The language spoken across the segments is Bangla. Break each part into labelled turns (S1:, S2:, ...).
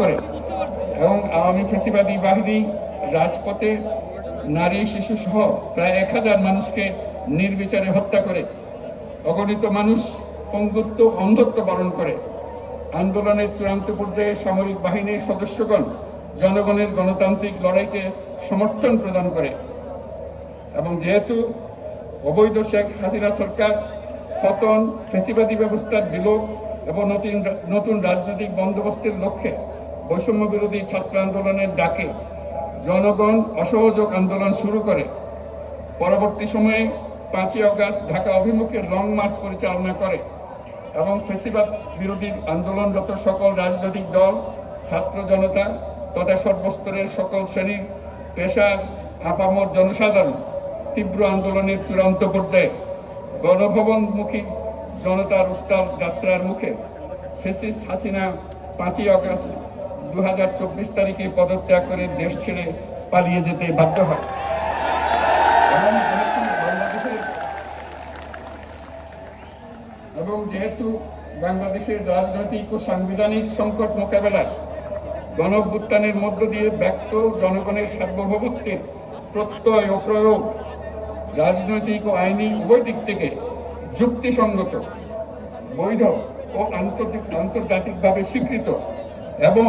S1: করে। এবং আওয়ামী ফেসিবাদী বাহিনী, রাজপথে নারী, শিশু সহ প্রায় এক হাজার মানুষকে নির্বিচারে হত্যা করে। অগণিত মানুষ পঙ্গুত্ব, অন্ধত্ব বরণ করে। আন্দোলনের চূড়ান্ত পর্যায়ে সামরিক বাহিনীর সদস্যগণ জনগণের গণতান্ত্রিক লড়াইকে সমর্থন প্রদান করে। এবং যেহেতু অবৈধ শেখ হাসিনা সরকার পতন ফেসিবাদী ব্যবস্থার বিলোপ এবং নতুন নতুন রাজনৈতিক বন্দোবস্তের লক্ষ্যে বৈষম্য বিরোধী ছাত্র আন্দোলনের ডাকে জনগণ অসহযোগ আন্দোলন শুরু করে। পরবর্তী সময়ে পাঁচই অগাস্ট ঢাকা অভিমুখে লং মার্চ পরিচালনা করে এবং ফেসিবাদ বিরোধী আন্দোলনরত সকল রাজনৈতিক দল, ছাত্র জনতা তথা সর্বস্তরের সকল শ্রেণির পেশার আপামর জনসাধারণ তীব্র আন্দোলনের চূড়ান্ত পর্যায়ে গণভবনমুখী জনতার উত্তাল যাত্রার মুখে ফেসিস্ট হাসিনা পাঁচই আগস্ট দু হাজার চব্বিশ তারিখে পদত্যাগ করে দেশ ছেড়ে পালিয়ে যেতে বাধ্য হয়। এবং যেহেতু বাংলাদেশের রাজনৈতিক ও সাংবিধানিক সংকট মোকাবেলায় গণভ্যুত্থানের মধ্য দিয়ে ব্যক্ত জনগণের সার্বভৌমত্বের প্রত্যয় ও প্রয়োগ রাজনৈতিক ও আইনি উভয় দিক থেকে যুক্তিসঙ্গত, বৈধ ও আন্তর্জাতিক আন্তর্জাতিকভাবে স্বীকৃত এবং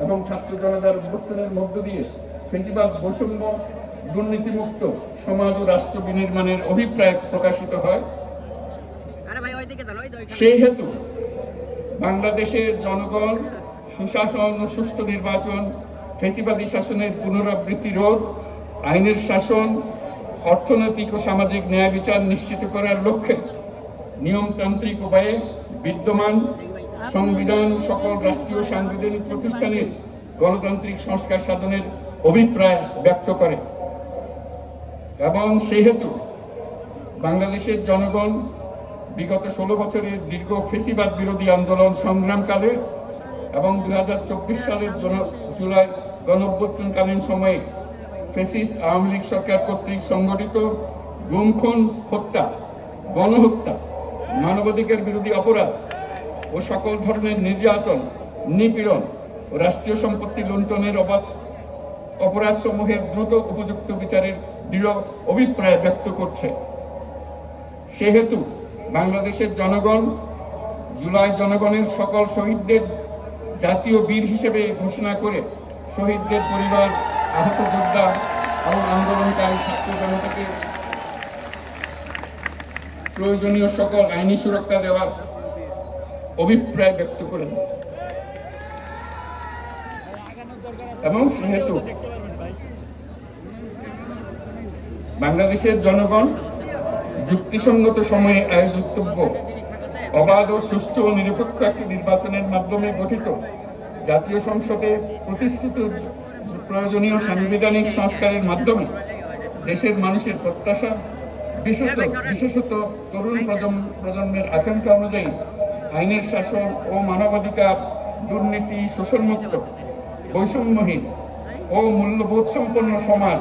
S1: এবং ছাত্র জনতার অভ্যুত্থানের মধ্য দিয়ে ফেসিবাদ বৈষম্য দুর্নীতিমুক্ত সমাজ ও রাষ্ট্র বিনির্মাণের অভিপ্রায় প্রকাশিত হয়। সেই হেতু বাংলাদেশের জনগণ সুশাসন ও সুষ্ঠু নির্বাচন ফেসিবাদী শাসনের পুনরাবৃত্তি রোধ আইনের শাসন অর্থনৈতিক ও সামাজিক ন্যায় বিচার নিশ্চিত করার লক্ষ্যে নিয়মতান্ত্রিক উপায়ে বিদ্যমান সংবিধান সকল রাষ্ট্রীয় সাংবিধানিক প্রতিষ্ঠানের গণতান্ত্রিক সংস্কার সাধনের অভিপ্রায় ব্যক্ত করে। এবং সেহেতু বাংলাদেশের জনগণ বিগত ষোলো বছরের দীর্ঘ ফেসিবাদ বিরোধী আন্দোলন সংগ্রামকালে এবং দুই হাজার চব্বিশ সালের জুলাই গণঅভ্যুত্থানকালীন সময়ে ফেসিস্ট আওয়ামী লীগ সরকার কর্তৃক সংগঠিত গুমখুন হত্যা, গণহত্যা, মানবাধিকার বিরোধী অপরাধ ও সকল ধরনের নির্যাতন, নিপীড়ন রাষ্ট্রীয় সম্পত্তি লুণ্ঠনের অবাধ অপরাধ সমূহের দ্রুত উপযুক্ত বিচারের দৃঢ় অভিপ্রায় ব্যক্ত করছে। সেহেতু বাংলাদেশের জনগণ, জুলাই জনগণের সকল শহীদদের জাতীয় বীর হিসেবে ঘোষণা করে শহীদদের পরিবার, আহত যোদ্ধা এবং আন্দোলনকারী ছাত্র জনতাকে প্রয়োজনীয় সকল আইনি সুরক্ষা দেওয়ার অভিপ্রায় ব্যক্ত করেছে এবং সেহেতু বাংলাদেশের জনগণ যুক্তিসঙ্গত সময়ে আয়োজিতব্য অবাধ ও সুষ্ঠু ও নিরপেক্ষ একটি নির্বাচনের মাধ্যমে গঠিত জাতীয় সংসদে প্রতিষ্ঠিত প্রয়োজনীয় সাংবিধানিক সংস্কারের মাধ্যমে দেশের মানুষের প্রত্যাশা, বিশেষত বিশেষত তরুণ প্রজন্ম, প্রজন্মের আকাঙ্ক্ষা অনুযায়ী আইনের শাসন ও মানবাধিকার দুর্নীতি শোষণমুক্ত বৈষম্যহীন ও মূল্যবোধ সম্পন্ন সমাজ